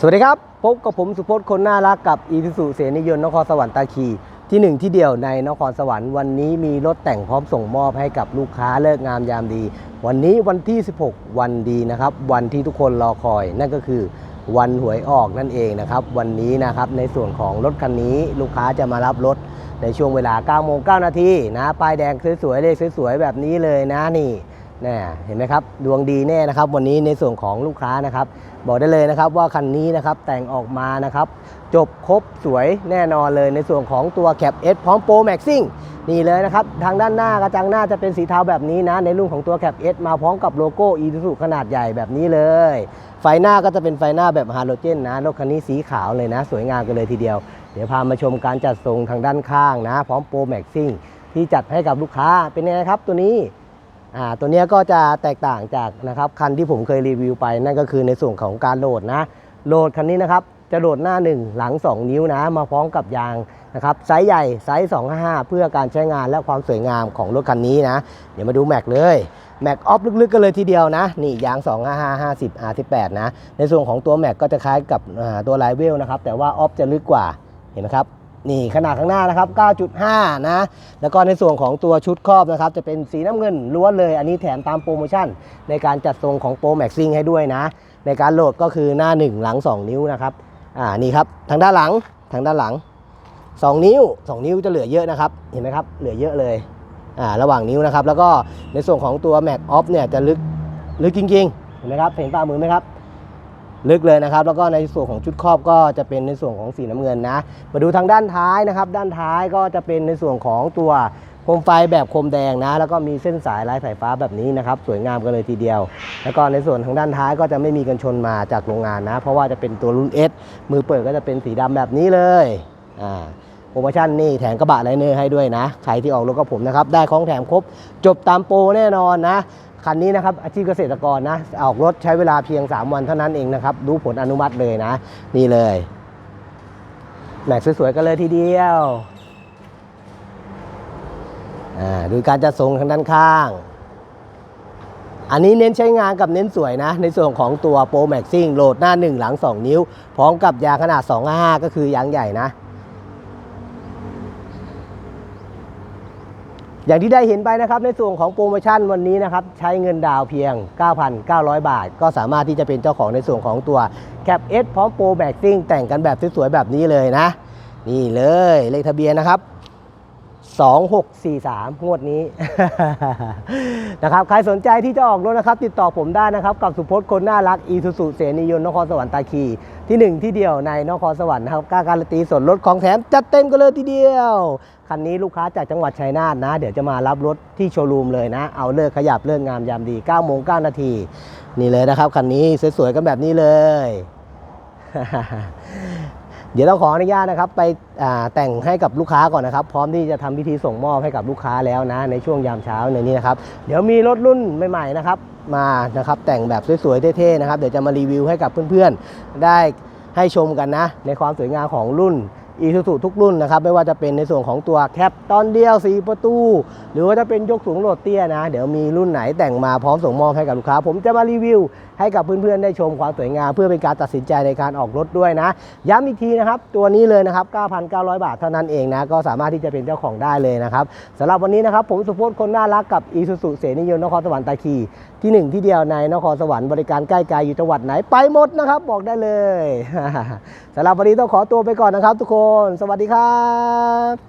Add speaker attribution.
Speaker 1: สวัสดีครับ พบกับผมสุพจน์คนน่ารักกับอีทิสุเสนิยนนครสวรรค์ตาคีที่หนึ่งที่เดียวในนครสวรรค์วันนี้มีรถแต่งพร้อมส่งมอบให้กับลูกค้าเลิกงามยามดี วันนี้วันที่ 16 วันดีนะครับ วันที่ทุกคนรอคอย นั่นก็คือวันหวยออกนั่นเองนะครับ วันนี้นะครับในส่วนของรถคันนี้ลูกค้าจะมารับรถในช่วงเวลา9โมง9นาทีนะป้ายแดงสวยๆเลขสวยๆแบบนี้เลยนะนี่ นะเห็นไหมครับดวงดีแน่นะครับ วันนี้ในส่วนของลูกค้านะครับ บอกได้เลยนะครับว่าคันนี้นะครับแต่งออกมานะครับ จบครบสวยแน่นอนเลยในส่วนของตัวแคป S พร้อมโปรแม็กซิ่งนี่เลยนะครับ ทางด้านหน้ากระจังหน้าจะเป็นสีเทาแบบนี้นะ ในรุ่นของตัวแคป S มาพร้อมกับโลโก้ e ี u ขนาดใหญ่แบบนี้เลย ไฟหน้าก็จะเป็นไฟหน้าแบบฮาโลเจนนะรถคันนี้สีขาวเลยนะ สวยงามกันเลยทีเดียว เดี๋ยวพามาชมการจัดทรงทางด้านข้างนะ พร้อมโปรแม็กซิ่งที่จัดให้กับลูกค้าเป็นยังไงครับตัวนี้ อ่าตัวนี้ก็จะแตกต่างจากนะครับคันที่ผมเคยรีวิวไป นั่นก็คือในส่วนของการโหลดนะโหลดคันนี้นะครับจะโหลดหน้า 1 หลัง 2 นิ้วนะมาพร้อมกับยางนะครับไซส์ใหญ่ไซส์ 255 เพื่อการใช้งานและความสวยงามของรถคันนี้นะ เดี๋ยวมาดูแม็กเลยแม็กออฟลึกๆกันเลยทีเดียวนะ นี่ยาง 255 50 R18 นะ ในส่วนของตัวแม็กก็จะคล้ายกับตัวไลเวลนะครับ แต่ว่าออฟจะลึกกว่าเห็นไหมครับ นี่ขนาดข้างหน้านะครับ 9.5 นะ แล้วก็ในส่วนของตัวชุดครอบนะครับ จะเป็นสีน้ำเงินล้วนเลย อันนี้แถมตามโปรโมชั่น ในการจัดทรงของโปรแม็กซิ่งให้ด้วยนะ ในการโหลดก็คือหน้า 1 หลัง 2 นิ้วนะครับ อ่า นี่ครับ ทางด้านหลัง ทางด้านหลัง 2 นิ้ว 2 นิ้วจะเหลือเยอะนะครับ เห็นไหมครับ เหลือเยอะเลย อ่า ระหว่างนิ้วนะครับ แล้วก็ในส่วนของตัวแม็กออฟเนี่ยจะลึก ลึกจริงๆ เห็นไหมครับ เห็นฝ่ามือไหมครับ ลึกเลยนะครับ แล้วก็ในส่วนของชุดครอบก็จะเป็นในส่วนของสีน้ำเงินนะ มาดูทางด้านท้ายนะครับ ด้านท้ายก็จะเป็นในส่วนของตัวโคมไฟแบบโคมแดงนะ แล้วก็มีเส้นสายลายสายฟ้าแบบนี้นะครับ สวยงามกันเลยทีเดียว แล้วก็ในส่วนทางด้านท้ายก็จะไม่มีกันชนมาจากโรงงานนะ เพราะว่าจะเป็นตัวรุ่น S มือเปิดก็จะเป็นสีดำแบบนี้เลย อ่า โปรโมชั่นนี่แถมกระบะไลเนอร์ให้ด้วยนะ ใครที่ออกรถกับผมนะครับ ได้ของแถมครบ จบตามโปรแน่นอนนะ คันนี้นะครับอาชีพเกษตรกรนะ ออกรถใช้เวลาเพียง 3 วันเท่านั้นเองนะครับดูผลอนุมัติเลยนะ นี่เลยแม็กสวยๆกันเลยทีเดียวดูการจัดทรงทางด้านข้าง อันนี้เน้นใช้งานกับเน้นสวยนะ ในส่วนของตัวโปรแม็กซิ่งโหลดหน้า 1 หลัง 2 นิ้ว พร้อมกับยางขนาด 2 5 ก็คือยางใหญ่นะ อย่างที่ได้เห็นไปนะครับในส่วนของโปรโมชั่นวันนี้นะครับใช้เงินดาวเพียง 9,900 บาท ก็สามารถที่จะเป็นเจ้าของในส่วนของตัวแคป S พร้อมโปรแบกซิ่งแต่งกันแบบสวยๆแบบนี้เลยนะ นี่เลยเลขทะเบียนนะครับ2643 งวดนี้นะครับใครสนใจที่จะออกรถนะครับ ติดต่อผมได้นะครับ กับสุพจน์คนน่ารักอีสุสุเสนียนนครสวรรค์ตาคี ที่หนึ่งที่เดียวในนครสวรรค์นะครับกาการันตีส่วนลดของแถมจัดเต็มกันเลยทีเดียว คันนี้ลูกค้าจากจังหวัดชัยนาทนะ เดี๋ยวจะมารับรถที่โชว์รูมเลยนะ เอาเลิกขยับเลิกงามยามดี9โมง9นาทีนี่เลยนะครับคันนี้สวยๆกันแบบนี้เลย เดี๋ยวเราขออนุญาตนะครับไปแต่งให้กับลูกค้าก่อนนะครับ พร้อมที่จะทำพิธีส่งมอบให้กับลูกค้าแล้วนะ ในช่วงยามเช้าในนี้นะครับ เดี๋ยวมีรถรุ่นใหม่ ๆ นะครับ มานะครับแต่งแบบสวยๆเท่ๆนะครับเดี๋ยวจะมารีวิวให้กับเพื่อนๆได้ให้ชมกันนะ ในความสวยงามของรุ่น อีซูซูทุกรุ่นนะครับไม่ว่าจะเป็นในส่วนของตัวแคปตอนเดียวสีประตู หรือว่าจะเป็นยกสูงโหลดเตี้ยนะ เดี๋ยวมีรุ่นไหนแต่งมาพร้อมส่งมอบให้กับลูกค้า ผมจะมารีวิว ให้กับเพื่อนๆได้ชมความสวยงาม เพื่อเป็นการตัดสินใจในการออกรถด้วยนะ ย้ำอีกทีนะครับตัวนี้เลยนะครับ 9,900 บาทเท่านั้นเองนะก็สามารถที่จะเป็นเจ้าของได้เลยนะครับสำหรับวันนี้นะครับผมสุพจน์คนน่ารักกับอีซูซูเสนิยนนครสวรรค์ตาคีที่หนึ่งที่เดียวในนครสวรรค์บริการใกล้ไกลอยู่จังหวัดไหนไปหมดนะครับบอกได้เลยสำหรับวันนี้ต้องขอตัวไปก่อนนะครับ ทุกคน สวัสดีครับ